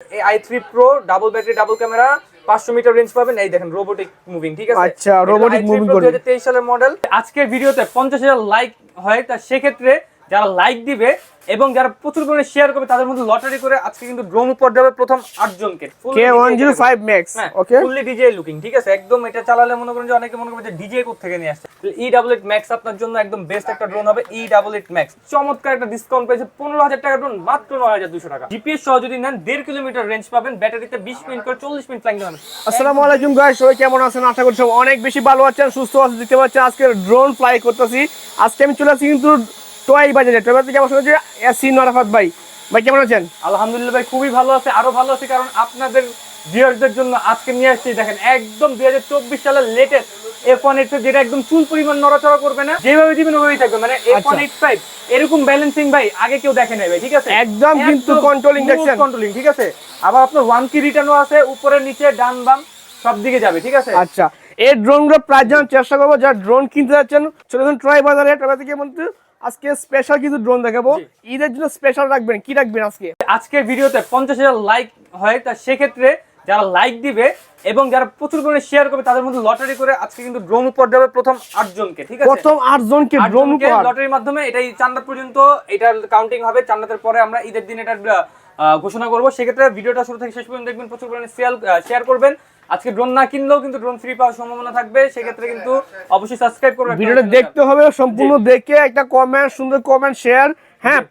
এই I three pro double battery double camera পাঁচশো metre range পাবেন। এই দেখেন রোবোটিক মুভিং ঠিক আছে? আচ্ছা, robotic মুভিং। দুই তেইশ সালের মডেল আজকের ভিডিওতে পঞ্চাশ হাজার লাইক হয় তা সেক্ষেত্রে যারা লাইক দিবে এবং যারা প্রচুর পরিমাণে শেয়ার করবে তাদের মধ্যে লটারি করে আজকে কিন্তু ড্রোন উপর যাবে প্রথম আটজনকে K one zero five max okay fully DJ looking ঠিক আছে? একদম এটা চালালে মনে করেন যে অনেকে মনে করবে যে ডিজে কোথা থেকে নিয়ে আসছে? ই ডাবল এইট ম্যাক্স আপনার জন্য একদম বেস্ট একটা ড্রোন হবে ই ডাবল এইট ম্যাক্স চমৎকার একটা ডিসকাউন্ট পেয়েছে পনেরো হাজার টাকা ড্রোন মাত্র নয় হাজার দুশো টাকা। জিপিএস সহ যদি নেন দেড় কিলোমিটার রেঞ্জ পাবেন ব্যাটারিতে বিশ মিনিট করে চল্লিশ মিনিট ফ্লাইং দেবেন আসসালামু আলাইকুম গাইস সবাই কেমন আছেন? আশা করি সব অনেক বেশি ভালো আছেন সুস্থ আছেন দেখতে পাচ্ছেন আজকে ড্রোন ফ্লাই করতেছি। আজকে আমি চলে আসছি কিন্তু টয় বাজারে টয় বাজারে কেমন শুনেছি এসি নরাফাত ভাই। ভাই কেমন আছেন? আলহামদুলিল্লাহ ভাই খুবই ভালো আছে আরও ভালো আছে কারণ আপনাদের ভিউয়ারদের জন্য আজকে নিয়ে আসছি দেখেন একদম দুই হাজার চব্বিশ সালের লেটেস্ট এফ ওয়ান এইট যেটা একদম চুল পরিমাণ নড়াচড়া করবে না যেভাবে দিবেন থাকবে মানে এফ ওয়ান এইট ফাইভ এরকম ব্যালেন্সিং ভাই আগে কেউ দেখে নাই ভাই ঠিক আছে? একদম কিন্তু দেখছেন। কন্ট্রোলিং ঠিক আছে? আবার আপনার ওয়ান কি রিটার্নও আছে উপরে নিচে ডান বাম সব দিকে যাবে ঠিক আছে? আচ্ছা এই ড্রোনগুলো জানার চেষ্টা করব যারা ড্রোন কিনতে যাচ্ছেন চলে যান ট্রাই বাজারে ট্রাই বাজারে আজকে স্পেশাল কিছু ড্রোন দেখাবো। ঈদের জন্য স্পেশাল রাখবেন কি রাখবেন আজকে? আজকে ভিডিওতে পঞ্চাশ হাজার লাইক হয় তা সেক্ষেত্রে যারা লাইক দিবে এবং যারা প্রচুর করে শেয়ার করবে তাদের মধ্যে লটারি করে আজকে কিন্তু ড্রোন উপর যাবে প্রথম আটজনকে ঠিক আছে? প্রথম আট জনকে ড্রোন উপহার। লটারির মাধ্যমে এটাই চান্দাত পর্যন্ত এটা কাউন্টিং হবে চান্দাতের পরে আমরা ঈদের দিন এটা ঘোষণা করব। সেক্ষেত্রে ভিডিওটা শুরু থেকে শেষ পর্যন্ত দেখবেন প্রচুর পরিমাণে শেয়ার করবেন। আজকে ড্রোন না কিনলেও কিন্তু ড্রোন ফ্রি পাওয়ার সম্ভাবনা থাকবে। সেক্ষেত্রে কিন্তু অবশ্যই সাবস্ক্রাইব করবেন ভিডিওটা দেখতে হবে সম্পূর্ণ দেখে একটা কমেন্ট সুন্দর কমেন্ট শেয়ার হ্যাঁ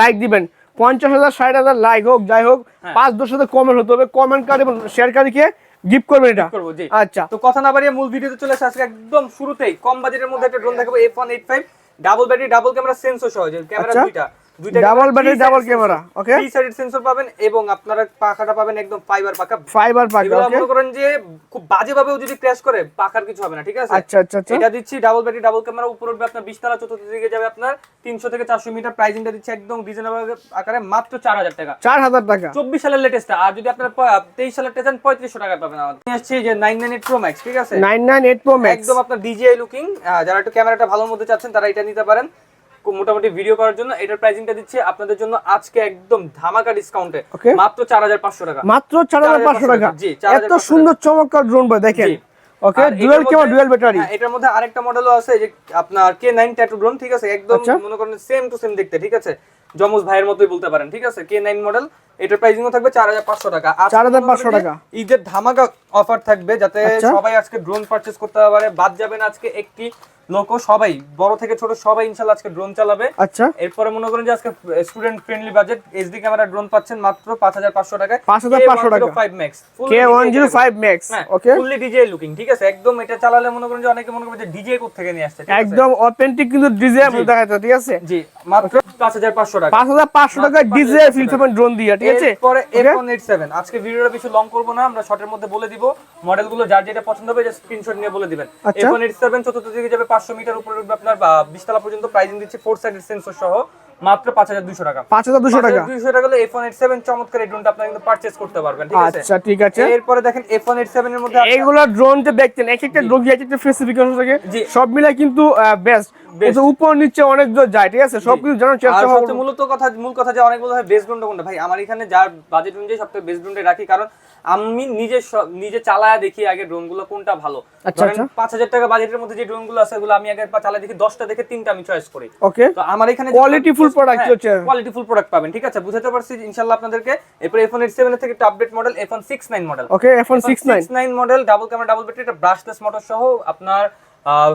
লাইক দিবেন। পঞ্চাশ হাজার ষাট হাজার লাইক হোক যাই হোক হ্যাঁ। পাঁচ দশ হাজার কমেন্ট হতে হবে। কমেন্ট কার্ড এবং শেয়ার কার্ডকে গিফট করবেন এটা। করব জি। আচ্ছা। তো কথা না বাড়িয়ে মূল ভিডিওতে চলে আসে। আজকে একদম শুরুতেই কম বাজেটের মধ্যে একটা ড্রোন দেখাবো F one eight five double battery double camera sensor সহ যে ক্যামেরা আচ্ছা। দুইটা। Double battery, double camera, okay? Three sided sensor পাবেন এবং আপনারা পাখাটা পাবেন একদম ফাইবার পাখা। ফাইবার এগুলো ওকে মনে করেন যে খুব বাজে ভাবেও যদি ক্র্যাশ করে পাখার কিছু হবে না ঠিক আছে? আচ্ছা আচ্ছা আচ্ছা। এটা দিচ্ছি ডাবল ব্যাটারি ডাবল ক্যামেরা উপর উঠবে আপনার বিশতলা চতুর্থ দিকে যাবে আপনার তিনশো থেকে চারশো মিটার প্রাইসিংটা দিচ্ছে একদম রিজনেবল আকারে মাত্র চার হাজার টাকা। চার হাজার টাকা। চব্বিশ সালের লেটেস্ট আর যদি আপনার তেইশ সালের টেস্ট পঁয়ত্রিশশো টাকা পাবেন আমাদের। নিয়ে আসছি যে nine nine eight pro max ঠিক আছে? Nine nine eight pro max একদম আপনার ডিজিআই লুকিং যারা একটু ক্যামেরাটা ভালোর মধ্যে চাচ্ছেন তারা এটা নিতে পারেন। মোটামুটি ভিডিও করার জন্য এটার প্রাইসিংটা দিচ্ছে আপনাদের জন্য আজকে একদম ধামাকা ডিসকাউন্টে মাত্র চার হাজার পাঁচশো টাকা। মাত্র চার হাজার পাঁচশো টাকা। জি, এত সুন্দর চমৎকার ড্রোন ভাই দেখেন। Okay dual camera dual battery এটার মধ্যে আরেকটা মডেলও আছে যে আপনার কে নাইন ট্যাটু ড্রোন ঠিক আছে? একদম আচ্ছা। মনে করেন সেম টু সেম দেখতে ঠিক আছে? জমজ ভাইয়ের মতোই বলতে পারেন ঠিক আছে? কে নাইন মডেল এটার প্রাইসিংও থাকবে চার হাজার পাঁচশো টাকা। 4,500 মনে করেন যে টাকা। ঈদের ধামাকা অফার থাকবে যাতে আচ্ছা। সবাই আজকে ড্রোন পারচেজ করতে পারে। বাদ যাবেন আজকে একটি লোকও সবাই বড় থেকে ছোট সবাই ইনশাল্লাহ আজকে ড্রোন চালাবে। আচ্ছা। এরপরে মনে করেন যে আজকে student friendly budget HD camera drone পাচ্ছেন মাত্র পাঁচ হাজার পাঁচশো টাকায়। 5,500 টাকা। Five max K one zero five max okay fully DJ looking ঠিক আছে? একদম এটা চালালে মনে করেন যে অনেকে মনে করবে যে ডিজে কোথা থেকে নিয়ে আসছে একদম অথেন্টিক কিন্তু ডিজে যাচ্ছে ঠিক আছে? জি মাত্র পাঁচ হাজার পাঁচশো টাকা। পাঁচ হাজার পাঁচশো টাকা মাত্র ডিজে 5,500 ড্রোন দিয়ে ঠিক আছে? এরপরে F187 আজকে ভিডিওটা বেশি লং করব না আমরা শর্টের মধ্যে বলে দিব। মডেলগুলো যার যেটা পছন্দ হবে জাস্ট স্ক্রিনশট নিয়ে বলে দিবেন। আচ্ছা। F187 চতুর্থ দিকে যাবে 500 মিটার উপরে উঠবে আপনার 20 তলা পর্যন্ত প্রাইসিং দিচ্ছে ফোর সাইডেড সেন্সর সহ মাত্র 5200 টাকা। পাঁচ হাজার দুশো টাকা? 5200 টাকা হলে F187 চমৎকার এই ড্রোনটা আপনারা কিন্তু পারচেজ করতে পারবেন ঠিক আছে? আচ্ছা ঠিক আছে। এরপরে দেখেন F187 এর মধ্যে এইগুলো ড্রোন যে এক একটা ড্রোন এক একটা স্পেসিফিকেশন থাকে। সব মিলে কিন্তু বেস্ট। উপর নিচে অনেক দূর যায় ঠিক আছে? সব কিছু জানার চেষ্টা করব মূলত কথা মূল কথা যে অনেক বলা হয় বেস্ট ড্রোনটা কোনটা? ভাই আমার এখানে যার বাজেট অনুযায়ী সবথেকে বেস্ট ড্রোনটা রাখি কারণ আমি নিজে নিজে চালায়া দেখি আগে ড্রোনগুলো কোনটা ভালো। আচ্ছা, ধরেন আচ্ছা। পাঁচ হাজার টাকা বাজেটের মধ্যে যে ড্রোনগুলো আছে ওগুলো আমি আগে চালা দেখি দশটা দেখে তিনটা আমি চয়েস করি। ওকে তো আমার এখানে কোয়ালিটি ফুল product হচ্ছে। কোয়ালিটি ফুল প্রোডাক্ট পাবেন ঠিক আছে? বুঝাতে পারছি ইনশাআল্লাহ আপনাদেরকে। এরপর এফোন এইট সেভেন থেকে একটা update model এফোন six nine model okay এখন six nine model double camera double battery এটা ব্রাশলেস মোটর সহ আপনার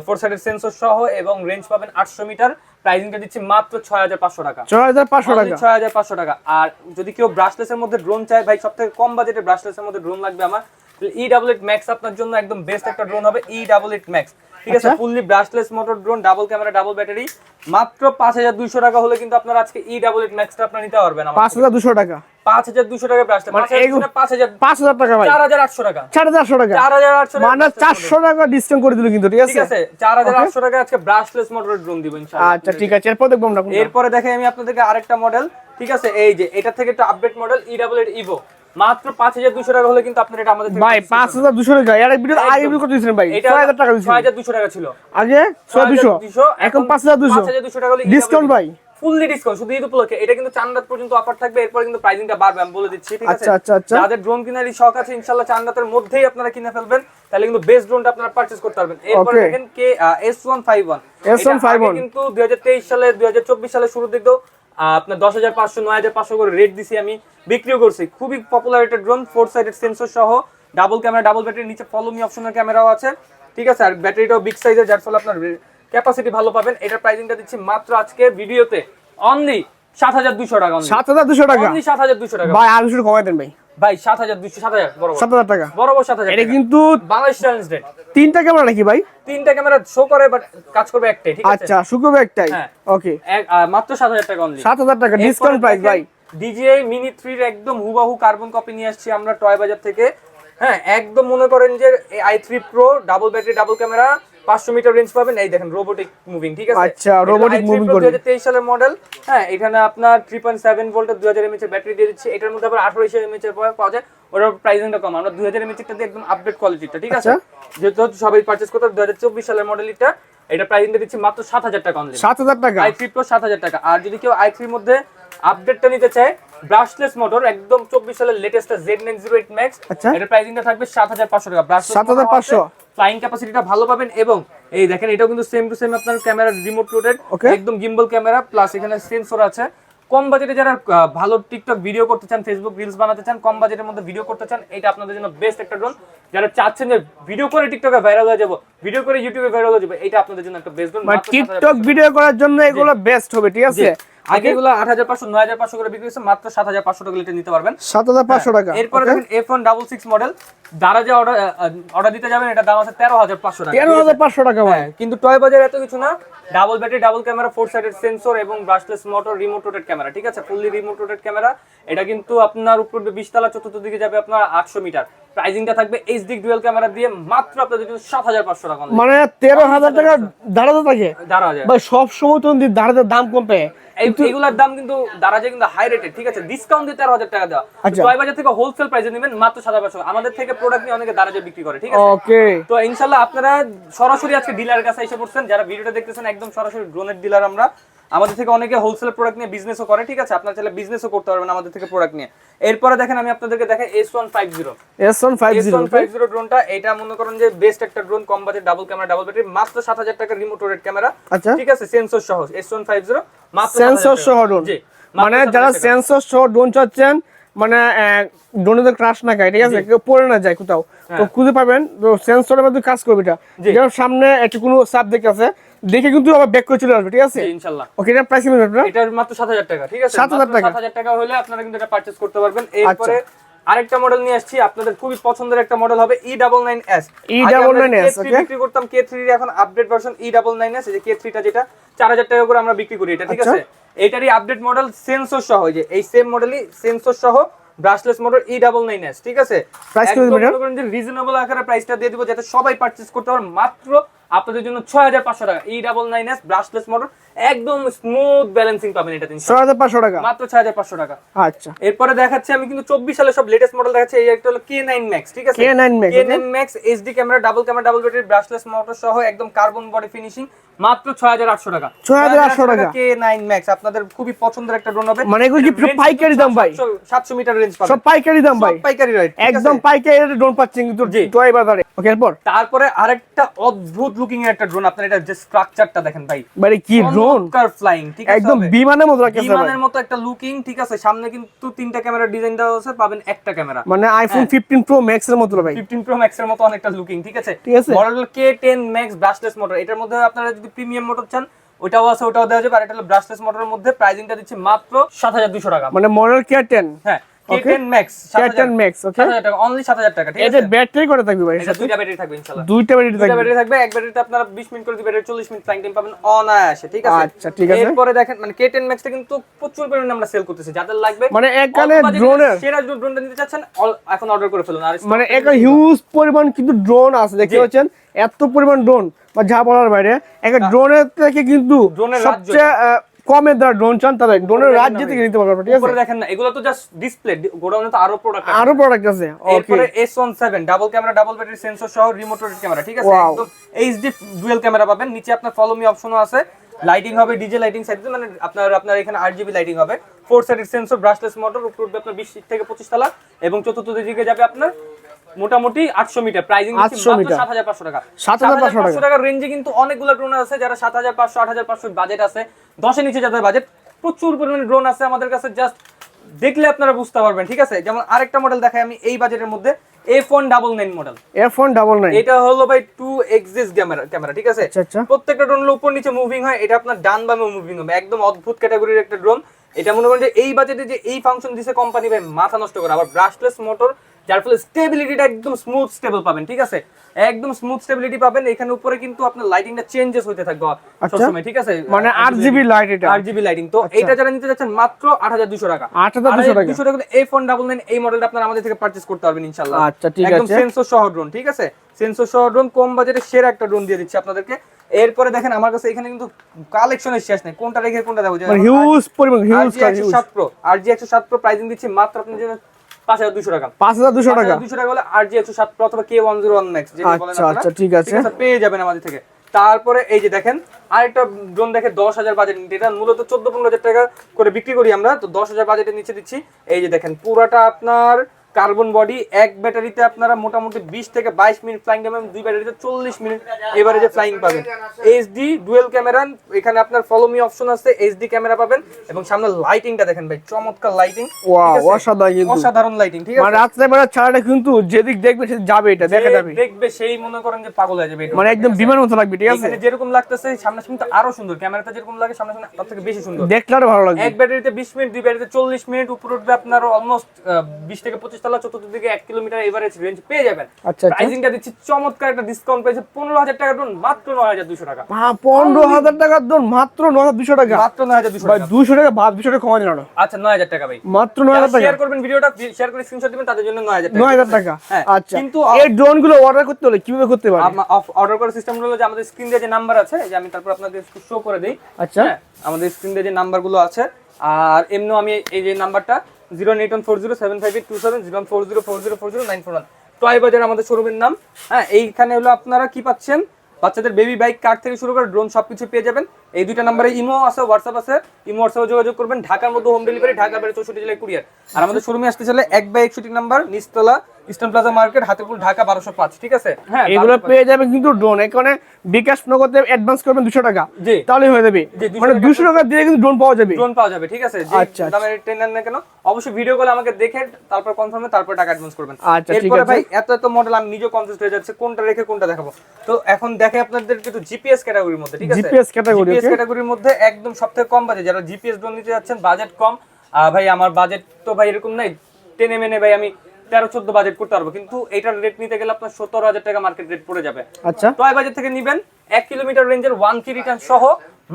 ফোর সাইডের সেন্সর সহ এবং রেঞ্জ পাবেন আটশো মিটার। প্রাইসিংটা দিচ্ছি মাত্র ছয় হাজার পাঁচশো টাকা। ছয় হাজার পাঁচশো টাকা। ছয় হাজার পাঁচশো টাকা। আর যদি কেউ ব্রাশলেসের মধ্যে ড্রোন চায় ভাই সব থেকে কম বাজেটে ব্রাশলেসের মধ্যে ড্রোন লাগবে আমার। ই ডাবল এইট ম্যাক্স আপনার জন্য একদম বেস্ট একটা ড্রোন হবে ই ডাবল এইট ম্যাক্স ঠিক আছে। Fully brushless motor drone double camera double battery মাত্র পাঁচ হাজার দুইশো টাকা হলে কিন্তু আপনার আজকে ই ডাবল এইট ম্যাক্সটা আপনার নিতে পারবেন পাঁচ হাজার দুশো টাকা। দুশো টাকা মানে ভাই। মানে ডিসকাউন্ট করে দিল কিন্তু ঠিক ঠিক আছে আজকে ব্রাশলেস ড্রোন দিব ইনশাআল্লাহ। আচ্ছা ঠিক আছে এরপর দেখব আমরা এরপরে দেখে আমি আপনাদেরকে আরেকটা মডেল ঠিক আছে? এই যে এটা থেকে একটা update model E double eight Evo মাত্র পাঁচ হাজার দুশো টাকা হলে কিন্তু আপনার এটা আমাদের ভাই দুশো টাকা। এর ভিডিও আগে ভিডিও কত দিয়েছিলেন ভাই পারবেন। এটা ছয় হাজার টাকা দিয়েছিলেন। দুশো টাকা ছিল। আগে ছয় দুশো। 6,200 এখন পাঁচ হাজার দুশো। পাঁচ হাজার দুশো টাকা হলে ডিসকাউন্ট ভাই। ফুললি ডিসকাউন্ট শুধু ঈদ উপলক্ষে। এটা কিন্তু চার রাত পর্যন্ত অফার থাকবে এরপর কিন্তু প্রাইসিংটা বাড়বে আমি বলে দিচ্ছি ঠিক আছে? আচ্ছা, আচ্ছা, আচ্ছা। যাদের ড্রোন কেনারই শখ আছে ইনশাআল্লাহ চার রাতের মধ্যেই আপনারা কিনে ফেলবেন তাহলে কিন্তু বেস্ট ড্রোনটা আপনারা পারচেজ করতে পারবেন। এরপর দেখেন K S one five one S151 কিন্তু দুই হাজার তেইশ সালে দুই হাজার চব্বিশ সালে শুরু আহ, আপনার দশ হাজার পাঁচশো নয় হাজার পাঁচশো করে রেট দিছি আমি বিক্রিও করছি। খুবই পপুলার একটা ড্রোন ফোর সাইডেড সেন্সর সহ ডাবল ক্যামেরা ডাবল ব্যাটারি নিচে ফলো মি অপশনের ক্যামেরাও আছে ঠিক আছে? আর ব্যাটারিটাও বিগ সাইজের যার ফলে আপনার ক্যাপাসিটি ভালো পাবেন এটার প্রাইসিংটা দিচ্ছি মাত্র আজকে ভিডিওতে অনলি সাত হাজার দুশো টাকা সাত হাজার দুশো টাকা? অনলি সাত হাজার দুশো টাকা। ভাই আর দুশো কমাই দেন ভাই। ভাই সাত হাজার দুশো সাত হাজার বড় সাত হাজার টাকা। বরাবর সাত হাজার এটা কিন্তু বাংলাদেশ চ্যালেঞ্জ রেট তিনটা ক্যামেরা নাকি ভাই? তিনটা ক্যামেরা শো করে বাট কাজ করবে একটাই ঠিক আছে? আচ্ছা শুক্রবার একটাই? হ্যাঁ। ওকে এক- মাত্র সাত হাজার টাকা অনলি সাত হাজার টাকা ডিসকাউন্ট প্রাইস ভাই। ডিজিআই মিনি থ্রির একদম হুবাহু কার্বন কপি নিয়ে আসছি আমরা টয় বাজার থেকে। হ্যাঁ একদম মনে করেন যে I three pro double battery double camera পাঁচশো মিটার রেঞ্জ পাবেন। এই দেখেন রোবোটিক মুভিং ঠিক আছে? আচ্ছা, দুই করবে। হাজার তেইশ সালের মডেল হ্যাঁ এখানে আপনার থ্রি পয়েন্ট সেভেন ভোল্টের দুই হাজার এমএচ ব্যাটারি দিয়ে দিচ্ছি। এটার মধ্যে আবার আঠারোশো এমএচ এর পাওয়া যায়। ওটার প্রাইসিংটা কম। আমরা দুই হাজার এমএচ দিয়ে একদম আপডেট কোয়ালিটিটা ঠিক আছে? আচ্ছা। যেহেতু সবাই পার্চেস করতে দুই হাজার চব্বিশ সালের মডেলটা এটা প্রাইসিংটা দিচ্ছি মাত্র সাত হাজার টাকা অনলি সাত হাজার টাকা? আই থ্রি প্রো সাত হাজার টাকা। আর যদি কেউ আই থ্রির মধ্যে আপডেটটা নিতে চায় ব্রাশলেস মোটর একদম চব্বিশ সালের latest Z nine zero eight max আচ্ছা। প্রাইসিংটা থাকবে সাত হাজার পাঁচশো টাকা। ব্রাশলেস 7,500 ফ্লাইং ক্যাপাসিটিটা ভালো পাবেন এবং এই দেখেন এটাও কিন্তু সেম টু সেম আপনার ক্যামেরা রিমোট লোডেড একদম গিম্বল ক্যামেরা প্লাস এখানে সেন্সর আছে। কম বাজেটে যারা ভালো টিকটক ভিডিও করতে চান ফেসবুক রিলস বানাতে চান কম বাজেটের মধ্যে ভিডিও করতে চান এটা আপনাদের জন্য বেস্ট একটা ড্রোন যারা চাচ্ছেন যে ভিডিও করে টিকটকে ভাইরাল হয়ে যাব ভিডিও করে ইউটিউবে ভাইরাল হয়ে যাবে এটা আপনাদের জন্য একটা বেস্ট ড্রোন টিকটক ভিডিও করার জন্য এগুলো বেস্ট হবে ঠিক আছে? আগে এগুলো আট হাজার পাঁচশো নয় হাজার পাঁচশো করে বিক্রি হচ্ছে মাত্র সাত হাজার পাঁচশো টাকা লিটার নিতে পারবেন। সাত হাজার পাঁচশো টাকা এরপরে দেখেন F one double six model যারা যে অর্ডার অর্ডার দিতে যাবেন এটা দাম আছে তেরো হাজার পাঁচশো টাকা। তেরো হাজার পাঁচশো টাকা ভাই। হ্যাঁ, কিন্তু টয় বাজার এত কিছু না double battery double camera four sided sensor এবং brushless motor remote rotated camera ঠিক আছে? ফুললি রিমোট রোটেড ক্যামেরা এটা কিন্তু আপনার উপর বিশ তলা চতুর্থ দিকে যাবে আপনার আটশো মিটার। প্রাইজিংটা থাকবে এইচডি ডুয়েল ক্যামেরা দিয়ে মাত্র আপনাদের জন্য সাত হাজার পাঁচশো টাকা। মানে তেরো হাজার টাকা দাঁড়াতে থাকে? দাঁড়া ভাই সব সময় তো দাঁড়াতে দাম এই- এগুলার দাম কিন্তু দারাজে কিন্তু হাই রেটেড ঠিক আছে? ডিসকাউন্ট দিয়ে তেরো হাজার টাকা দেওয়া। আচ্ছা। টয় বাজার থেকে হোলসেল প্রাইসে নেবেন মাত্র সাদা পাঁচশো। আমাদের থেকে প্রোডাক্ট নিয়ে অনেকে দারাজে বিক্রি করে ঠিক আছে? ওকে তো ইনশাল্লাহ আপনারা সরাসরি আজকে ডিলারের কাছে এসে পড়ছেন। যারা ভিডিওটা দেখতেছেন একদম সরাসরি ড্রোনের ডিলার আমরা। আমাদের থেকে অনেকে হোলসেল প্রোডাক্ট নিয়ে বিজনেসও করে ঠিক আছে? আপনার চাইলে বিজনেসও করতে পারবেন আমাদের থেকে প্রোডাক্ট নিয়ে। এরপরে দেখেন আমি আপনাদেরকে দেখাই S one five zero S one five zero five zero ড্রোনটা এটা মনে করেন যে বেস্ট একটা ড্রোন কম budget double camera double battery মাত্র সাত হাজার টাকার রিমোট রোটেড ক্যামেরা আচ্ছা। ঠিক আছে? সেন্সর সহ এস ওয়ান ফাইভ জিরো মাত্র সেন্সর 7,000 টাকা। সহ ড্রোন মানে যারা সেন্সর সহ ড্রোন চাচ্ছেন মানে ড্রোনে তো ক্রাশ না খায় ঠিক আছে? কেউ পড়ে না যায় কোথাও। তো খুঁজে পাবেন তো সেন্সরের মধ্যে কাজ করবে এটা। হ্যাঁ। যেমন সামনে একটা কোনো সাবজেক্ট আছে দেখে কিন্তু আবার ব্যাক করে চলে আসবে ঠিক আছে? ইনশাল্লাহ। ওকে এটা প্রাইস কিনবেন আপনারা এটার মাত্র সাত হাজার টাকা ঠিক আছে? 7,000 টাকা। সাত হাজার টাকা হলে আপনারা কিন্তু এটা পারচেস করতে পারবেন। এরপরে আরেকটা মডেল নিয়ে আসছি আপনাদের খুবই পছন্দের একটা মডেল হবে E double nine S E99S, okay. বিক্রি করতাম কে থ্রি এখন update version E double nine S K থ্রিটা যেটা চার হাজার টাকা করে আমরা বিক্রি করি এটা ঠিক আচ্ছা। আছে? এটারই আপডেট মডেল সেন্সর সহ এই যে এই সেম মডেলই সেন্সর সহ brushless motor E double nine S ঠিক আছে? কত দিবেন এটা? রিজনেবল আকারে প্রাইসটা দিয়ে দিব যাতে সবাই পারচেস করতে পারে মাত্র আপনাদের জন্য ছয় হাজার পাঁচশো টাকা। E double nine S brushless motor একদম স্মুথ ব্যালেন্সিং পাবেন এটা ছয় হাজার পাঁচশো টাকা? মাত্র ছয় হাজার পাঁচশো টাকা। আচ্ছা। এরপরে দেখাচ্ছি আমি কিন্তু চব্বিশ সালে সব লেটেস্ট মডেল দেখাচ্ছি এই একটা হলো কে নাইন ম্যাক্স ঠিক আছে? K9 Max, K okay. Nine max HD camera double camera double battery brushless motor সহ একদম কার্বন বডি ফিনিশিং মাত্র ছয় হাজার আটশো টাকা। 6,800 টাকা। কে নাইন আপনাদের খুবই পছন্দের একটা ড্রোন হবে। মানে এগুলো কি পাইকারি দাম ভাই? সাতশো মিটার রেঞ্জ সব পাইকারি দাম ভাই। পাইকারি রাইট একদম পাইকারি রেটে ড্রোন পাচ্ছেন কিন্তু জি। বাজারে। ওকে এরপর? তারপরে আরেকটা অদ্ভুত লুকিং এর একটা ড্রোন আপনার এটা যে স্ট্রাকচারটা দেখেন ভাই। মানে কি ড্রোন ফ্লাইং ঠিক আছে? একদম বিমানের মতো বিমানের মতো একটা লুকিং ঠিক আছে? সামনে কিন্তু তিনটা ক্যামেরা ডিজাইন দেওয়া আছে পাবেন একটা ক্যামেরা মানে আইফোন ফিফটিন প্রো ম্যাক্স এর মতো ভাই। ফিফটিন প্রো ম্যাক্স এর মতো অনেকটা লুকিং ঠিক আছে? ঠিক আছে। Model K ten max brushless motor এটার মধ্যে আপনারা যদি প্রিমিয়াম মোটর চান ওটাও আছে ওটাও দেওয়া যাবে। আর এটা হলো ব্রাশলেস মোটরের মধ্যে প্রাইসিংটা দিচ্ছে মাত্র সাত হাজার দুশো টাকা। মানে মডেল কে টেন হ্যাঁ K Okay. Ten max K10 Max, okay. সাত হাজার টাকা অনলি সাত হাজার টাকা ঠিক আছে? ব্যাটারি করে থাকবে ভাই? এর এটা সাথে দুইটা ব্যাটারি থাকবে ইনশাল্লাহ দুইটা ব্যাটারি থাকবে? ব্যাটারি থাকবে এক ব্যাটারিতে আপনারা 20 মিনিট করে দুই 40 মিনিট টাইম টাইম পাবেন অনায়াসে ঠিক আছে? আচ্ছা, ঠিক আছে। এরপরে দেখেন মানে K10 Max টা কিন্তু প্রচুর পরিমাণে আমরা সেল করতেছি যাদের লাগবে মানে এককালে অল্প ড্রোনের সেরা ড্রোনটা নিতে চাচ্ছেন এখন অর্ডার করে ফেলুন আর মানে একটা হিউজ পরিমাণ কিন্তু ড্রোন আছে দেখতে। পাচ্ছেন? এত পরিমাণ ড্রোন বা যা বলার বাইরে একটা ড্রোনের থেকে কিন্তু সবচেয়ে কমে ড্রোন চান তাদের ড্রোনের ভাই। নিতে পারবেন ঠিক আছে? দেখেন না এগুলো তো জাস্ট ডিসপ্লে গোডাউনে তো আরও প্রোডাক্ট আরও প্রোডাক্ট আছে এরপরে S17 double camera double battery sensor সহ রিমোট রোটেড ক্যামেরা ঠিক আছে. একদম এইচডি ডুয়াল ক্যামেরা পাবেন নিচে আপনার ফলো মি অপশনও আছে। লাইটিং হবে ডিজে লাইটিং সাইড মানে আপনার আপনার এখানে আট জিবি লাইটিং হবে। ফোর সাইডের সেন্সর ব্রাশলেস মোটর উপর উঠবে আপনার বিশ থেকে পঁচিশ তলা এবং চতুর্থ দিকে যাবে আপনার মোটামুটি আটশো মিটার। Pricing 800 metre. হাজার পাঁচশো টাকা। 7,500 টাকা। রেঞ্জে কিন্তু অনেকগুলো ড্রোন আছে যারা সাত হাজার পাঁচশো আট হাজার পাঁচশো বাজেট আছে। দশের নিচে যাদের বাজেট প্রচুর পরিমাণে ড্রোন আছে আমাদের কাছে। জাস্ট দেখলে আপনারা বুঝতে পারবেন ঠিক আছে? যেমন আরেকটা মডেল দেখাই আমি এই বাজেটের মধ্যে মডেল এর এটা হলো ভাই এক্সিস ক্যামেরা ক্যামেরা ঠিক আছে? আচ্ছা আচ্ছা। প্রত্যেকটা ড্রোন উপর নিচে মুভিং হয় এটা আপনার ডান বামে মুভিং হবে। একদম অদ্ভুত ক্যাটাগরির একটা ড্রোন এটা মনে করেন যে এই বাজেটে যে এই ফাংশন দিছে কোম্পানি ভাই মাথা নষ্ট করে। আবার ব্রাশলেস মোটর যার ফলে স্টেবিলিটিটা একদম স্মুথ স্টেবল পাবেন ঠিক আছে? একদম স্মুথ স্টেবিলিটি পাবেন এখানে উপরে কিন্তু আপনার লাইটিংটা চেঞ্জেস হতে থাকবে আচ্ছা। সবসময় ঠিক আছে? মানে আট জিবি লাইট এটা। আট জিবি লাইটিং তো এটা যারা নিতে যাচ্ছেন মাত্র আট হাজার দুশো টাকা। আট হাজার দুশো টাকা। দুশো টাকা এই ফোন ডাবল নাইন এই মডেলটা আপনার আমাদের থেকে পারচেস করতে পারবেন ইনশাল্লাহ আচ্ছা, ঠিক আছে। একদম সেন্সর সহ ড্রোন ঠিক আছে? সেন্সর সহ ড্রোন কম বাজেটে সেরা একটা ড্রোন দিয়ে দিচ্ছি আপনাদেরকে। এরপরে দেখেন আমার কাছে এখানে কিন্তু কালেকশনের শেষ নেই। কোনটা রেখে কোনটা দেবো? মানে হিউজ পরিমাণ হিউজ আরজি একশো সাত প্রো আরজি একশো সাত প্রো প্রাইসিং দিচ্ছি মাত্র আপনার জন্য পাঁচ হাজার দুশো টাকা। পাঁচ হাজার দুশো টাকা? দুশো টাকা হলে আরজি একশো সাত অথবা K one zero one max বলেন আচ্ছা, আচ্ছা, ঠিক আছে। পেয়ে যাবেন আমাদের থেকে। তারপরে এই যে দেখেন আরেকটা ড্রোন দেখে দশ হাজার বাজেট এটা মূলত চোদ্দ পনেরো হাজার টাকা করে বিক্রি করি আমরা। তো দশ হাজার বাজেটের নিচে দিচ্ছি। এই যে দেখেন পুরাটা আপনার কার্বন বডি এক ব্যাটারিতে আপনারা মোটামুটি বিশ থেকে বাইশ মিনিট ফ্লাইং টাইম দুই ব্যাটারিতে চল্লিশ মিনিট এবারে যে ফ্লাইং পাবেন। এইচডি ডুয়েল ক্যামেরা এখানে আপনার ফলো মি অপশন আছে এইচডি ক্যামেরা পাবেন এবং সামনে লাইটিংটা দেখেন ভাই চমৎকার লাইটিং ওয়াও অসাধারণ কিন্তু। অসাধারণ লাইটিং ঠিক মানে আছে রাত্রে বেলা ছাড়াটা কিন্তু যেদিক দেখবে সে যাবে এটা দেখা যাবে। দেখবে সেই মনে করেন যে পাগল হয়ে যাবে মানে একদম বিমান মতো লাগবে ঠিক আছে? যেরকম লাগতেছে সামনে সামনে আরও সুন্দর ক্যামেরাতে যেরকম লাগে সামনে সামনে তার থেকে বেশি সুন্দর। দেখলে আরও ভালো লাগবে। এক ব্যাটারিতে বিশ মিনিট দুই ব্যাটারিতে চল্লিশ মিনিট উপর উঠবে আপনার অলমোস্ট বিশ থেকে পঁচিশ তলা চতুর্থ দিকে এক কিলোমিটার এভারেজ রেঞ্জ পেয়ে যাবেন। আচ্ছা আচ্ছা। প্রাইসিংটা দিচ্ছি চমৎকার একটা ডিসকাউন্ট পেয়েছে পনেরো হাজার টাকা ড্রোন মাত্র নয় হাজার দুশো টাকা। পনেরো হাজার টাকার দর মাত্র নয় হাজার দুশো টাকা। মাত্র নয় হাজার দুশো টাকা। দুশো টাকা ভাব দুশো টাকা কমাই দিল আচ্ছা নয় হাজার টাকা ভাই। মাত্র নয় হাজার টাকা। শেয়ার করবেন ভিডিওটা শেয়ার করে স্ক্রিনশট দিবেন তাদের জন্য নয় হাজার নয় হাজার টাকা। হ্যাঁ, আচ্ছা। কিন্তু এই ড্রোনগুলো অর্ডার করতে হলে কীভাবে করতে পারে? অর্ডার করার সিস্টেম হলো যে আমাদের স্ক্রিন দিয়ে যে নাম্বার আছে যে আমি তারপর আপনাদের শো করে দিই। আচ্ছা। হ্যাঁ, আমাদের স্ক্রিন দিয়ে যে নাম্বারগুলো আছে আর এমনিও আমি এই যে নাম্বারটা zero eight one four zero seven five eight two seven zero four zero four zero four zero nine four one. Toy বাজার আমাদের শোরুমের নাম। হ্যাঁ এইখানে হলো আপনারা কি পাচ্ছেন? বাচ্চাদের বেবি বাইক কার থেকে শুরু করে ড্রোন সব কিছু পেয়ে যাবেন। এই দুইটা নাম্বারে ইমো আছে হোয়াটসঅ্যাপ আছে। ইমো হোয়াটসঅ্যাপে যোগাযোগ করবেন। ঢাকার মধ্যে হোম ডেলিভারি ঢাকা বাইরে চৌষট্টি জেলায় কুরিয়ার। আর আমাদের শোরুমে আসতে চলে এক বাই একষট্টি number নিস্তলা Eastern Plaza market Hatipur Dhaka বারোশো পাঁচ ঠিক আছে? হ্যাঁ এগুলো পেয়ে যাবে কিন্তু ড্রোন এখানে বিকাশ নগদে অ্যাডভান্স করবেন দুশো টাকা। জি। তাহলে হয়ে যাবে। মানে দুশো টাকা দিয়ে কিন্তু ড্রোন পাওয়া যাবে। ড্রোন পাওয়া যাবে ঠিক আছে? আচ্ছা, দামের ট্রেন নেন না কেন অবশ্যই ভিডিও কলে আমাকে দেখে তারপর কনফার্মে তারপর টাকা অ্যাডভান্স করবেন। আচ্ছা, ঠিক এরপরে আছে। ভাই এত এত মডেল আমি নিজে কনফিউজ হয়ে যাচ্ছে কোনটা রেখে কোনটা দেখাবো। তো এখন দেখে আপনাদের একটু জিপিএস ক্যাটাগরির মধ্যে ঠিক আছে? GPS category, GPS? ক্যাটাগরির মধ্যে একদম সবথেকে কম বাজেট। যারা জিপিএস ড্রোন নিতে যাচ্ছেন বাজেট কম। আহ, ভাই আমার বাজেট তো ভাই এরকম নাই। টেনে মেনে ভাই আমি তেরো চোদ্দ বাজেট করতে পারব। কিন্তু এটার রেট নিতে গেলে আপনার সতেরো হাজার টাকা মার্কেট রেট পড়ে যাবে। আচ্ছা। টয় বাজেট থেকে নিবেন। এক কিলোমিটার রেঞ্জের ওয়ান কি রিটার্ন সহ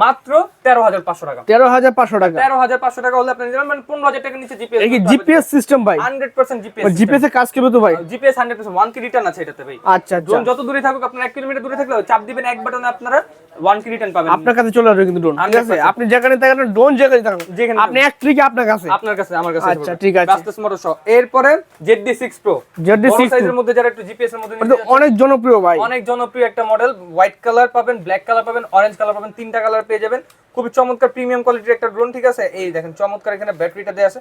মাত্র তেরো হাজার পাঁচশো টাকা। তেরো হাজার পাঁচশো টাকা। তেরো হাজার পাঁচশো টাকা হলে আপনি মানে পনেরো হাজার টাকা নিচে জিপিএস এই জিপিএস সিস্টেম ভাই? হান্ড্রেড পার্সেন্ট জিপিএস জিপিএস এর কাজ করবে তো ভাই? জিপিএস হান্ড্রেড পার্সেন্ট ওয়ান কি রিটার্ন আছে এটাতে ভাই। আচ্ছা আচ্ছা। ড্রোন যত দূরে থাকুক আপনার এক কিলোমিটার দূরে থাকলে চাপ দিবেন এক বাটনে আপনারা ওয়ান কি রিটার্ন পাবেন। আপনার কাছে চলে আসবে কিন্তু ড্রোন ঠিক আছে? আপনি যেখানে থাকেন ড্রোন যেখানে থাকেন যেখানে আপনি এক ক্লিকে আপনার কাছে। আপনার কাছে আমার কাছে আচ্ছা, ঠিক আছে। মোটর এরপরে Z six pro ZD6 Pro। সাইজের মধ্যে যারা একটু জিপিএস এর মধ্যে অনেক জনপ্রিয় ভাই। অনেক জনপ্রিয় একটা মডেল হোয়াইট কালার পাবেন ব্ল্যাক কালার পাবেন অরেঞ্জ কালার পাবেন তিনটা কালার পেয়ে যাবেন। খুবই চমৎকার প্রিমিয়াম কোয়ালিটির একটা ড্রোন ঠিক আছে? এই দেখেন চমৎকার এখানে ব্যাটারিটা দেয়া আছে।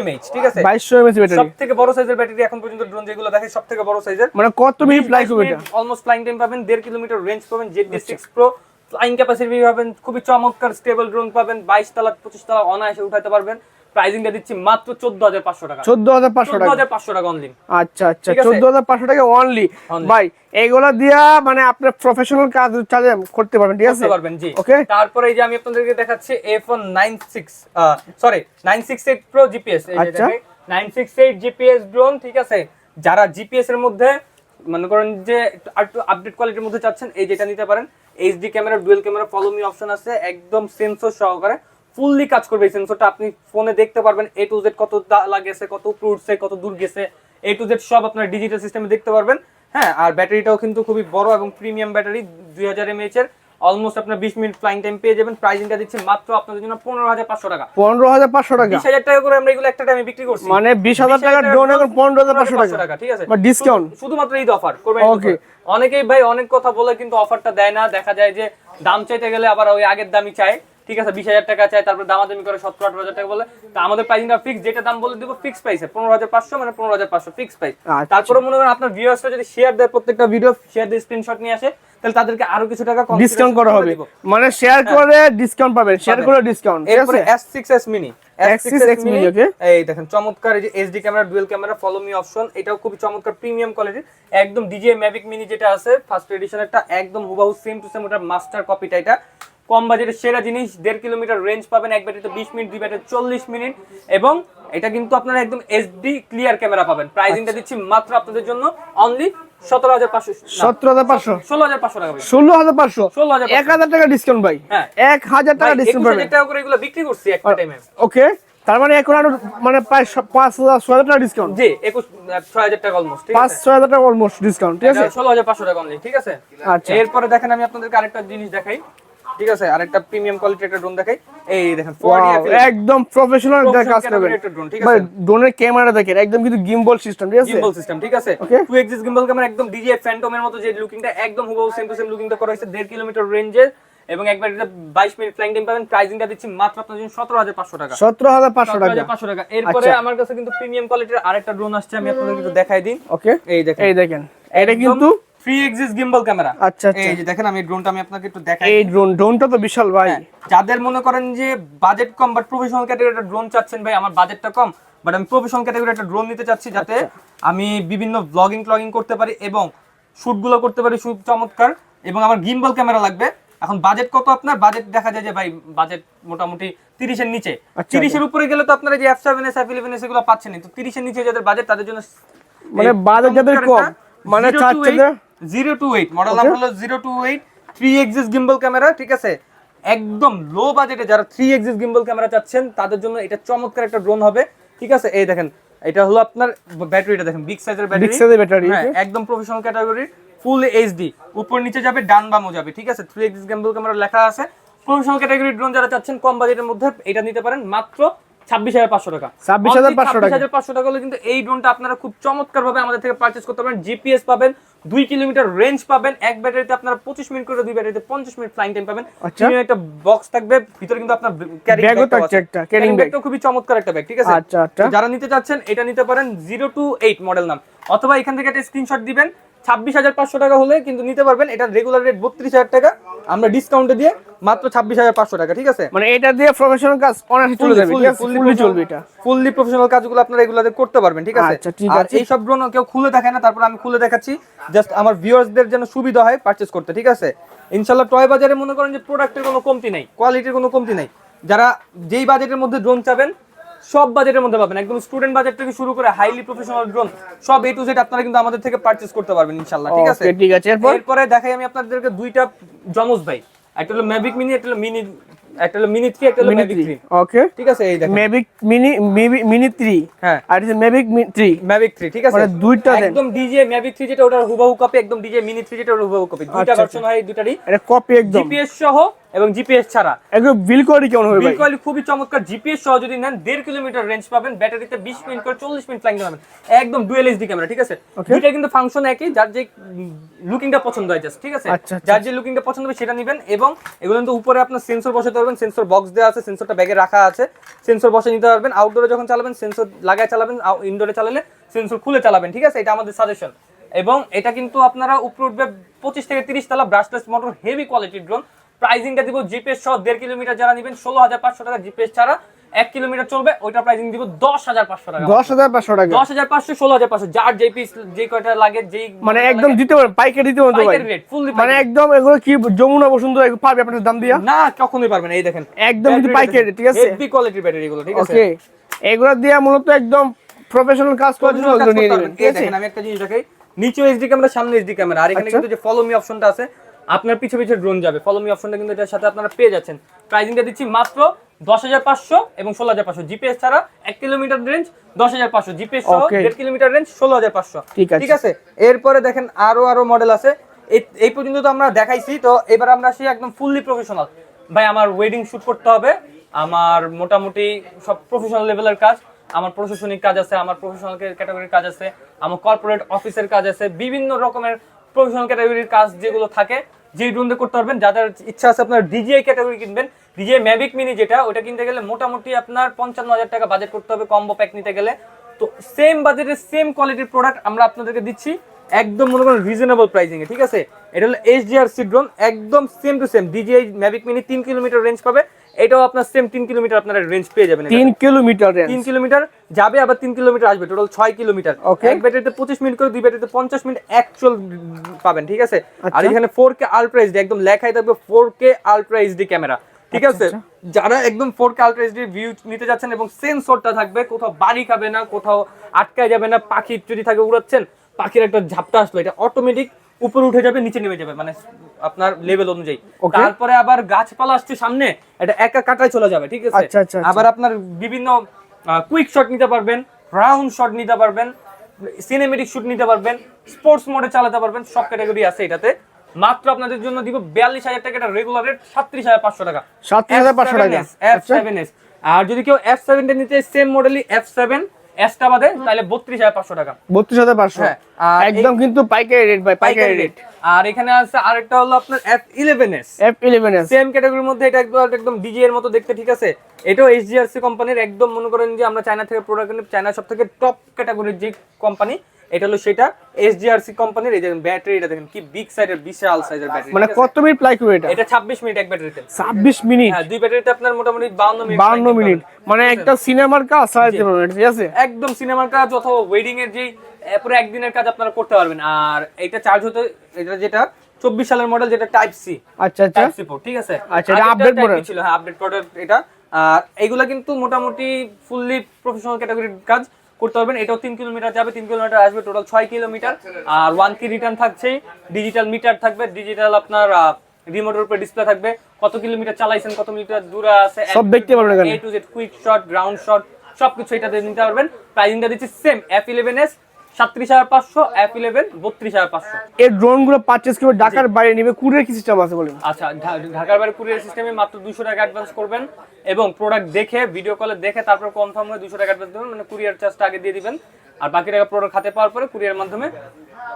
এমএইচ ঠিক আছে? MH battery. সবথেকে বড় সাইজের ব্যাটারি এখন পর্যন্ত ড্রোন যেগুলো দেখে সব থেকে বড় সাইজের। মানে কত মিনিট ফ্লাই করবে এটা? অলমোস্ট ফ্লাইং টাইম পাবেন দেড় কিলোমিটার রেঞ্জ পাবেন Z D six pro flying capacity পাবেন খুবই চমৎকার স্টেবল ড্রোন পাবেন বাইশ তলা পঁচিশ তলা অনায়াসে উঠাতে পারবেন। প্রাইসিংটা দিচ্ছি মাত্র চোদ্দ হাজার পাঁচশো টাকা। চোদ্দ হাজার পাঁচশো চোদ্দ টাকা। হাজার পাঁচশো টাকা অনলি আচ্ছা আচ্ছা ঠিক আছে? চোদ্দ হাজার পাঁচশো টাকা অনলি ভাই এগুলা দিয়া মানে আপনার প্রফেশনাল কাজ চালিয়ে করতে পারবেন ঠিক আছে? পারবেন জি। ওকে তারপরে এই যে আমি আপনাদেরকে দেখাচ্ছি F nine six sorry nine six eight pro GPS. Nine six eight GPS drone ঠিক আছে? যারা জিপিএস এর মধ্যে মনে করেন যে একটু আপডেট কোয়ালিটির মধ্যে চাচ্ছেন এই যেটা নিতে পারেন HD camera dual camera follow me option আছে একদম সেন্সর সহকারে। ফুললি কাজ করবে এই সেন্সরটা আপনি ফোনে দেখতে পারবেন এ টু জেড কত লাগেছে কত উঠছে কত দূর গেছে এ টু জেড সব আপনার ডিজিটাল সিস্টেমে দেখতে পারবেন। হ্যাঁ আর ব্যাটারিটাও কিন্তু খুবই বড় এবং প্রিমিয়াম ব্যাটারি দুই হাজার এমএইচ এর অলমোস্ট আপনার বিশ মিনিট ফ্লাইং টাইম পেয়ে যাবেন। প্রাইসিংটা দিচ্ছি মাত্র আপনাদের জন্য পনেরো হাজার পাঁচশো টাকা। পনেরো হাজার পাঁচশো টাকা। বিশ হাজার টাকা করে আমরা এগুলো একটা টাইমে বিক্রি করছি। মানে বিশ হাজার টাকা ড্রোন এখন পনেরো হাজার পাঁচশো টাকা। ঠিক আছে। ডিসকাউন্ট শুধুমাত্র ঈদ অফার করবেন. অনেকেই ভাই অনেক কথা বলে কিন্তু অফারটা দেয় না। দেখা যায় যে দাম চাইতে গেলে আবার ওই আগের দামই চায়। ঠিক আছে বিশ হাজার টাকা চায় তারপর দামাদামি করে সত্তর আঠারো হাজার টাকা বলে তা আমাদের প্রাইসিংটা ফিক্স যেটা দাম বলে দিব ফিক্স প্রাইসে পনেরো হাজার পাঁচশো মানে পনেরো হাজার পাঁচশো ফিক্স প্রাইস আচ্ছা। তারপরে মনে করেন আপনার ভিউয়ার্সরা যদি শেয়ার দেয় প্রত্যেকটা ভিডিও শেয়ার দিয়ে স্ক্রিনশট নিয়ে আসে তাহলে তাদেরকে আরও কিছু টাকা ডিসকাউন্ট করা হবে। মানে শেয়ার করে ডিসকাউন্ট পাবেন শেয়ার হ্যাঁ। করে ডিসকাউন্ট এরপরে আছে? S6s mini S6s mini, okay. এই দেখেন চমৎকার এই যে HD camera dual camera follow me option এটাও চমৎকার প্রিমিয়াম কোয়ালিটির একদম ডিজে ম্যাভিক মিনি যেটা আছে ফার্স্ট এডিশনেরটা একদম হুবাহু সেম টু সেম ওটা মাস্টার কপিটা এটা। কম বাজেটের সেরা জিনিস দেড় কিলোমিটার রেঞ্জ পাবেন এক ব্যাটারিতে বিশ মিনিট দুই ব্যাটারি চল্লিশ মিনিট এবং এটা কিন্তু আপনারা একদম এইচডি ক্লিয়ার ক্যামেরা পাবেন। প্রাইসিংটা দিচ্ছি মাত্র আপনাদের জন্য অনলি সতেরো হাজার পাঁচশো সতেরো হাজার পাঁচশো? ষোলো হাজার পাঁচশো টাকা ষোলো হাজার পাঁচশো? 16,500 এক হাজার টাকা ডিসকাউন্ট ভাই। হ্যাঁ। এক হাজার টাকা ডিসকাউন্ট পাবেন। টাকা করে এগুলো বিক্রি করছি একটা টাইমে ওকে তার মানে এখন আরও মানে প্রায় পাঁচ হাজার ছয় হাজার টাকা ডিসকাউন্ট জি একুশ ছয় হাজার টাকা অলমোস্ট পাঁচ ছয় হাজার টাকা অলমোস্ট ডিসকাউন্ট ঠিক আছে? ষোলো হাজার পাঁচশো টাকা অনলি ঠিক আছে? আচ্ছা। এরপরে দেখেন আমি আপনাদেরকে আরেকটা জিনিস দেখাই। ঠিক আছে আরেকটা প্রিমিয়াম কোয়ালিটির একটা ড্রোন দেখাই। এই দেখেন 4D Wow, affiliate একদম প্রফেশনাল Professional কাজ একটা ঠিক আছে? ড্রোনের ক্যামেরা দেখেন একদম কিন্তু গিম্বল সিস্টেম ঠিক আছে? গিম্বল সিস্টেম ঠিক আছে? Okay. Two axis gimbal camera একদম ডিজিএফ ফ্যান্টমের মতো যে লুকিংটা একদম হুবহু সেম টু সেম লুকিংটা করা হয়েছে দেড় কিলোমিটার রেঞ্জের এবং একবার এটা বাইশ মিনিট ফ্লাইং টাইম পাবেন প্রাইসিংটা দিচ্ছি মাত্র আপনার জন্য সতেরো হাজার পাঁচশো টাকা। সতেরো হাজার পাঁচশো টাকা। 17,500 টাকা। এরপরে আচ্ছা। আমার কাছে কিন্তু প্রিমিয়াম কোয়ালিটির আরেকটা ড্রোন আসছে আমি আপনাদেরকে একটু দেখাই দিই। ওকে এই দেখেন। এই দেখেন। এটা কিন্তু থ্রি এক্সিস গিম্বল ক্যামেরা আচ্ছা আচ্ছা। এই যে দেখেন আমি ড্রোনটা আমি আপনাকে একটু দেখাই। এই ড্রোন ড্রোনটা তো বিশাল ভাই। হ্যাঁ, যাদের মনে করেন যে বাজেট কম বাট প্রফেশনাল ক্যাটাগরি ড্রোন চাচ্ছেন ভাই আমার বাজেটটা কম বাট আমি প্রফেশনাল ক্যাটাগরি একটা ড্রোন নিতে চাচ্ছি যাতে আমি বিভিন্ন ব্লগিং ট্লগিং করতে পারি এবং শুটগুলো করতে পারি খুব চমৎকার এবং আমার গিম্বল ক্যামেরা লাগবে। এখন বাজেট কত আপনার? বাজেট দেখা যায় যে ভাই বাজেট মোটামুটি তিরিশের নিচে। আচ্ছা, তিরিশের উপরে গেলে তো আপনারা যে F seven S F eleven S এগুলো পাচ্ছেন না। তো তিরিশের নিচে যাদের বাজেট তাদের জন্য মানে বাজেট যাদের কম, মানে যে- zero two eight model number হলো zero two eight three axis gimbal camera ঠিক আছে? একদম লো বাজেটে যারা থ্রি এক্সিস গিম্বল ক্যামেরা চাচ্ছেন তাদের জন্য এটা চমৎকার একটা ড্রোন হবে ঠিক আছে? এই দেখেন এটা হলো আপনার ব্যাটারিটা দেখেন বিগ সাইজের বিগ ব্যাটারি। সাইজের ব্যাটারি হ্যাঁ একদম প্রফেশনাল ক্যাটাগরির ফুল এইচডি উপর নিচে যাবে ডান বামও যাবে ঠিক আছে? থ্রি এক্সিস গিম্বল ক্যামেরা লেখা আছে। প্রফেশনাল ক্যাটাগরির ড্রোন যারা চাচ্ছেন কম বাজেটের মধ্যে এটা নিতে পারেন মাত্র ছাব্বিশ হাজার পাঁচশো টাকা 26,500 টাকা। হাজার পাঁচশো টাকা হলে কিন্তু এই ড্রোনটা আপনারা খুব চমৎকার ভাবে আমাদের থেকে পারচেস করতে পারেন জিপিএস পাবেন দুই কিলোমিটার রেঞ্জ পাবেন এক ব্যাটারিতে আপনারা পঁচিশ মিনিট করে দুই ব্যাটারিতে পঞ্চাশ মিনিট ফ্লাইং টাইম পাবেন আচ্ছা। একটা বক্স থাকবে ভিতরে কিন্তু আপনার ক্যারিং bag। খুবই চমৎকার একটা ব্যাগ ঠিক আছে আচ্ছা, আচ্ছা। যারা নিতে চাচ্ছেন এটা নিতে পারেন জিরো টু এইট মডেল নাম অথবা এখান থেকে একটা স্ক্রিনশট দিবেন ছাব্বিশ হাজার পাঁচশো টাকা হলে কিন্তু নিতে পারবেন। এটা রেগুলার রেট বত্রিশ হাজার টাকা। আমরা ডিসকাউন্টে দিয়ে মাত্র ছাব্বিশ হাজার পাঁচশো টাকা ঠিক আছে? মানে এটা দিয়ে প্রফেশনাল কাজ অনায়াসে চলে যাবে ফুললি চলবে এটা। ফুললি প্রফেশনাল কাজগুলো আপনারা এগুলাতে করতে পারবেন ঠিক আছে? আচ্ছা, ঠিক আর আছে। এই সব ড্রোন কেউ খুলে দেখে না তারপর আমি খুলে দেখাচ্ছি। জাস্ট আমার ভিউয়ার্সদের যেন সুবিধা হয় পারচেজ করতে ঠিক আছে? ইনশাল্লাহ টয় বাজারে মনে করেন যে প্রোডাক্টের কোনো কমতি নাই কোয়ালিটির কোনো কমতি নাই। যারা যেই বাজেটের মধ্যে ড্রোন চাবেন সব বাজেটের মধ্যে পাবেন। একদম স্টুডেন্ট বাজেট থেকে শুরু করে হাইলি প্রফেশনাল ড্রোন সব এ টু জেড আপনারা কিন্তু আমাদের থেকে পারচেজ করতে পারবেন ইনশাআল্লাহ ঠিক আছে? ঠিক আছে। এরপর? এরপরে দেখাই আমি আপনাদেরকে দুইটা জমজ ভাই। একটা হলো ম্যাভিক মিনি একটা হলো মিনি একটা হলো মিনি থ্রি একটা হলো মিনি ম্যাভিক থ্রি ওকে ঠিক আছে এই দেখেন। মেভিক মিনি মিনি 3 হ্যাঁ। আর এটা মেভিক 3 ম্যাভিক 3 ঠিক আছে? মানে দুইটা। একদম ডিজে ম্যাভিক 3 যেটা ওটার হুবহু কপি একদম ডিজে মিনি 3 যেটা ওটার হুবহু কপি দুইটা আচ্ছা, ভার্সন হয় এই দুটারই এটা কপি একদম। জিপিএস সহ এবং জিপিএস ছাড়া। একদম বিল কোয়ালিটি কেমন হবে বিল কোয়ালিটি খুবই চমৎকার। জিপিএস সহ যদি নেন দেড় কিলোমিটার রেঞ্জ পাবেন ব্যাটারিতে বিশ মিনিট করে চল্লিশ মিনিট ফ্লাইং পাবেন একদম ডুয়েল এইচডি ক্যামেরা ঠিক আছে? দুইটা কিন্তু ফাংশন একই যার যে লুকিংটা পছন্দ হয় জাস্ট ঠিক আছে? আচ্ছা, আচ্ছা। যার যে লুকিংটা পছন্দ হবে সেটা নেবেন এবং এগুলো কিন্তু উপরে আপনার সেন্সর বসাতে পারবেন সেন্সর বক্স দেওয়া আছে সেন্সরটা ব্যাগে রাখা আছে। সেন্সর বসে নিতে পারবেন আউটডোরে যখন চালাবেন সেন্সর লাগায় চালাবেন ইনডোরে চালালে সেন্সর খুলে চালাবেন, ঠিক আছে? এটা আমাদের সাজেশন এবং এটা কিন্তু আপনারা উপরে উঠবে পঁচিশ থেকে তিরিশ তালা ব্রাশলেস মোটর হেভি কোয়ালিটির ড্রোন প্রাইজিংটা দিব জিপিএস সহ দেড় কিলোমিটার যারা নেবেন, ষোলো হাজার পাঁচশো টাকা জিপিএস ছাড়া। এক কিলোমিটার চলবে ওইটা প্রাইজিং দিব দশ হাজার পাঁচশো টাকা দশ হাজার পাঁচশো টাকা। দশ হাজার পাঁচশো ষোলো হাজার পাঁচশো যার যে পিস যে কয়টা লাগে যেই মানে একদম দিতে পারেন পাইকারি দিতে ফুললি মানে একদম এগুলো কি যমুনা বসুন্ধরা এগুলো পাবে আপনার দাম দিয়া? না কখনোই পারবেন এই দেখেন। একদম কিন্তু পাইকারি, ঠিক আছে? হেভি কোয়ালিটির ব্যাটারি গুলো ঠিক আছে? ওকে এগুলো দিয়ে মূলত একদম প্রফেশনাল কাজ করার জন্য এগুলো নিয়ে নেবেন দেখেন আমি একটা জিনিস দেখাই। নিচে এইচডি ক্যামেরা সামনে এইচডি ক্যামেরা আর এখানে আচ্ছা। কিন্তু যে ফলো মি অপশনটা আছে আপনার পিছে পিছে ড্রোন যাবে। ফলো মি অপশনটা কিন্তু এটার সাথে আপনারা পেয়ে যাচ্ছেন। প্রাইসিংটা দিচ্ছি মাত্র দশ হাজার পাঁচশো এবং ষোলো হাজার পাঁচশো। জিপিএস ছাড়া এক কিলোমিটার রেঞ্জ দশ হাজার পাঁচশো। জিপিএস সহ দেড় কিলোমিটার রেঞ্জ ষোলো হাজার পাঁচশো। ঠিক আছে। এরপরে দেখেন আরও আরও মডেল আছে। এই- এই পর্যন্ত তো আমরা দেখাইছি তো এবার আমরা আসি একদম ফুললি প্রফেশনাল ভাই আমার ওয়েডিং শুট করতে হবে। আমার মোটামুটি সব প্রফেশনাল লেভেলের কাজ। আমার প্রশাসনিক কাজ আছে আমার প্রফেশনাল ক্যাটাগরির কাজ আছে। আমার কর্পোরেট অফিসের কাজ আছে। বিভিন্ন রকমের প্রফেশনাল ক্যাটাগরির কাজ যেগুলো থাকে, যেই ড্রোনতে করতে পারবেন, যাদের ইচ্ছা আছে আপনার ডিজিআই ক্যাটাগরি কিনবেন। ডিজিআই ম্যাভিক মিনি যেটা, ওটা কিনতে গেলে মোটামুটি আপনার পঞ্চান্ন হাজার টাকা বাজেট করতে হবে কম্বো প্যাক নিতে গেলে। তো সেম বাজেটের সেম কোয়ালিটির প্রোডাক্ট আমরা আপনাদেরকে দিচ্ছি, একদম মনে করেন রিজনেবল প্রাইসিং এ, ঠিক আছে? এটা হলো এইচডিআরসি ড্রোন একদম same to same DJI Mavic mini তিন কিলোমিটার রেঞ্জ পাবে। এটাও আপনার সেম তিন কিলোমিটার আপনারা রেঞ্জ পেয়ে যাবেন। তিন কিলোমিটার রেঞ্জ তিন কিলোমিটার যাবে আবার তিন কিলোমিটার আসবে টোটাল ছয় কিলোমিটার. এক ব্যাটারিতে পঁচিশ মিনিট করে দুই ব্যাটারিতে পঞ্চাশ মিনিট অ্যাকচুয়াল পাবেন ঠিক আছে আর আচ্ছা। এখানে ফোর কে আলট্রা এইচডি একদম লেখাই থাকবে four K ultra HD camera ঠিক আছে যারা একদম four K ultra HD view নিতে যাচ্ছেন এবং সেন্সরটা থাকবে কোথাও বাড়ি খাবে না কোথাও আটকায় যাবে না পাখি যদি থাকে উড়াচ্ছেন পাখির একটা ঝাপটা আসলো এটা অটোমেটিক উপরে উঠে যাবে নিচে নেমে যাবে মানে আপনার লেভেল অনুযায়ী। তারপরে আবার গাছপালা আসছে সামনে এটা একা কাটায় চলে যাবে ঠিক আছে? আচ্ছা, আচ্ছা, আচ্ছা। আবার আপনার বিভিন্ন কুইক শট নিতে পারবেন রাউন্ড শট নিতে পারবেন সিনেমেটিক শুট নিতে পারবেন স্পোর্টস মোডে চালাতে পারবেন সব ক্যাটাগরি আছে এটাতে। মাত্র আপনাদের জন্য দিব বিয়াল্লিশ হাজার টাকা এটা রেগুলার রেট সাতত্রিশ হাজার পাঁচশো টাকা। 37,500 টাকা। এফ সেভেন এস আর যদি কেউ এফ সেভেনটা নিতে সেম মডেলই এফ সেভেন এসটা বাদে তাহলে বত্রিশ হাজার পাঁচশো টাকা। বত্রিশ হাজার পাঁচশো। হ্যাঁ, আর একদম কিন্তু পাইকারি রেট ভাই পাইকারি রেট আর এখানে আছে আরেকটা হলো আপনার F eleven S F eleven S same ক্যাটাগরির মধ্যে এটা একদম একদম ডিজি এর মতো দেখতে ঠিক আছে? এটাও এইচডিআরসি কোম্পানির একদম মনে করেন যে আমরা চায়না থেকে প্রোডাক্ট চায়না সব থেকে টপ ক্যাটাগরির যে কোম্পানি এটা হলো সেটা এসডিআরসি কোম্পানির এই দেখেন ব্যাটারিটা দেখেন কি বিগ সাইজের বিশাল সাইজের ব্যাটারি মানে কত মিনিট প্লাই করবে এটা? এটা 26 মিনিট এক ব্যাটারিতে। ছাব্বিশ মিনিট? হ্যাঁ দুই ব্যাটারিতে আপনার মোটামুটি 52 মিনিট বান্ন মিনিট। মানে একটা সিনেমার কাজ চালাতে পারবেন ঠিক আছে? একদম সিনেমার কাজ অথবা ওয়েডিং এর যেই আহ, পুরো একদিনের কাজ আপনারা করতে পারবেন। আর এটা চার্জ হতে এটা যেটা 24 সালের মডেল যেটা টাইপ সি আচ্ছা আচ্ছা। টাইপ সি পোর্ট ঠিক আছে? আচ্ছা, এটা model? ছিল হ্যাঁ আপডেট প্রোডাক্ট এটা। আর এইগুলা কিন্তু মোটামুটি ফুললি প্রফেশনাল ক্যাটাগরির কাজ। করতে পারবেন। এটাও তিন কিলোমিটার যাবে তিন কিলোমিটার আসবে টোটাল ছয় কিলোমিটার। আর ওয়ান কি রিটার্ন থাকছেই ডিজিটাল মিটার থাকবে ডিজিটাল আপনার রিমোটের উপরে ডিসপ্লে থাকবে। কত কিলোমিটার চালাইছেন কত মিটার দূরে আছে সব দেখতে পারবেন A to Z quick shot ground shot সবকিছু এটাতে নিতে পারবেন। প্রাইসিংটা দিচ্ছি সেম এফ ইলেভেন এস সাতত্রিশ হাজার পাঁচশো এফ ইলেভেন বত্রিশ হাজার পাঁচশো। এই ড্রোনগুলো পারচেস করবে ঢাকার বাইরে নিবে কুরিয়ার কি সিস্টেম আছে বলেন? আচ্ছা ঢাকার বাইরে কুরিয়ার সিস্টেমে মাত্র দুশো টাকা অ্যাডভান্স করবেন এবং প্রোডাক্ট দেখে ভিডিও কলে দেখে তারপর কনফার্ম হয়ে দুশো টাকা অ্যাডভান্স দেবেন মানে কুরিয়ার চার্জটা আগে দিয়ে দিবেন। আর বাকি টাকা প্রোডাক্ট হাতে পাওয়ার পরে কুরিয়ার মাধ্যমে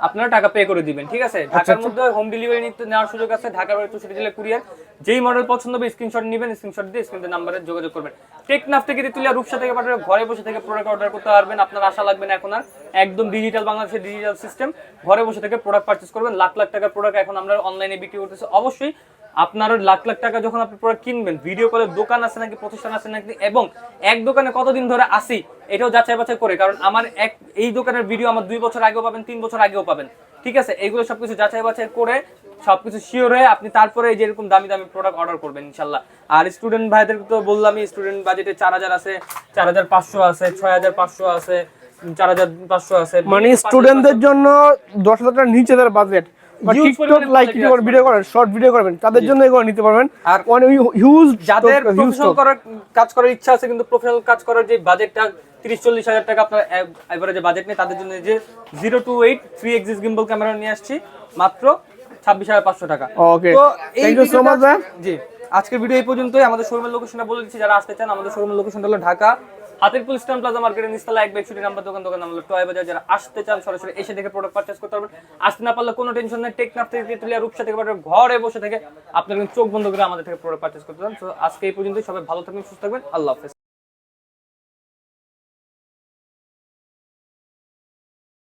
আপনারা টাকা পে করে দিবেন ঠিক আছে? ঢাকার মধ্যে হোম ডেলিভারি নিতে নেওয়ার সুযোগ আছে ঢাকার বাইরে চৌষট্টি জেলা কুরিয়ার। যেই মডেল পছন্দ হবে স্ক্রিনশট নেবেন স্ক্রিনশট দিয়ে স্ক্রিনের নাম্বারে যোগাযোগ করবেন। টেকনাফ থেকে রূপসা থেকে পাঠাবে ঘরে বসে থেকে প্রোডাক্ট অর্ডার করতে পারবেন আপনার আশা লাগবে না এখন আর একদম ডিজিটাল বাংলাদেশের ডিজিটাল সিস্টেম ঘরে বসে থেকে প্রোডাক্ট পারচেস করবেন। লাখ লাখ টাকার প্রোডাক্ট এখন আমরা অনলাইনে বিক্রি করতেছি। অবশ্যই আপনার লাখ লাখ টাকা যখন আপনি প্রোডাক্ট কিনবেন ভিডিও কলে দোকান আছে নাকি, প্রতিষ্ঠান আছে নাকি, এবং এক দোকানে কতদিন ধরে আসি এটাও যাচাই বাছাই করে, কারণ আমার এক, এই দোকানের ভিডিও আমার দুই বছর আগেও পাবেন, তিন বছর আগেও পাবেন। ঠিক আছে? এইগুলো সবকিছু যাচাই বাছাই করে, সবকিছু শিওর হয়ে আপনি তারপরে এই যে এরকম দামি দামি প্রোডাক্ট অর্ডার করবেন, ইনশাল্লাহ। আর স্টুডেন্ট ভাইদের তো বললামই স্টুডেন্ট বাজেটে চার হাজার আছে, চার হাজার পাঁচশো আছে, ছয় হাজার পাঁচশো আছে চার হাজার পাঁচশো আছে। মানে স্টুডেন্টদের জন্য দশ হাজার টাকার নিচে তার বাজেট টিকটক লাইক ভিডিও করেন শর্ট ভিডিও করবেন তাদের জন্য এগুলো নিতে পারবেন। আর মানে হিউজ যাদের প্রফেশনাল করার কাজ করার ইচ্ছা আছে কিন্তু প্রফেশনাল কাজ করার যে বাজেটটা তিরিশ চল্লিশ হাজার টাকা আপনার বাজেট নেই তাদের জন্য যে two eight three axis gimbal camera নিয়ে আসছি মাত্র ছাব্বিশ হাজার পাঁচশো টাকা। জি আজকের ভিডিও এই পর্যন্তই। আমাদের শোরুমের লোকেশনটা বলে দিচ্ছি যারা আসতে চান আমাদের শোরুমের লোকেশনটা হলো ঢাকা। হাতের পুল স্ট্যান্ড প্লাজা মার্কেটের নিস্তলা এক একষট্টি নাম্বার দোকান দোকান নাম্বার টয় বাজার যারা আসতে চান সরাসরি এসে দেখে প্রোডাক্ট পারচেস করতে পারবেন। আসতে না পারলে কোনো টেনশন নেই। টেকনাফ থেকে তুলিয়া রূপসা থেকে পাঠাবেন ঘরে বসে থেকে আপনার চোখ বন্ধ করে আমাদের থেকে প্রোডাক্ট পারচেস করতে পারেন। তো আজকে এই পর্যন্তই। সবাই ভালো থাকবেন, সুস্থ থাকবেন। আল্লাহ হাফেজ।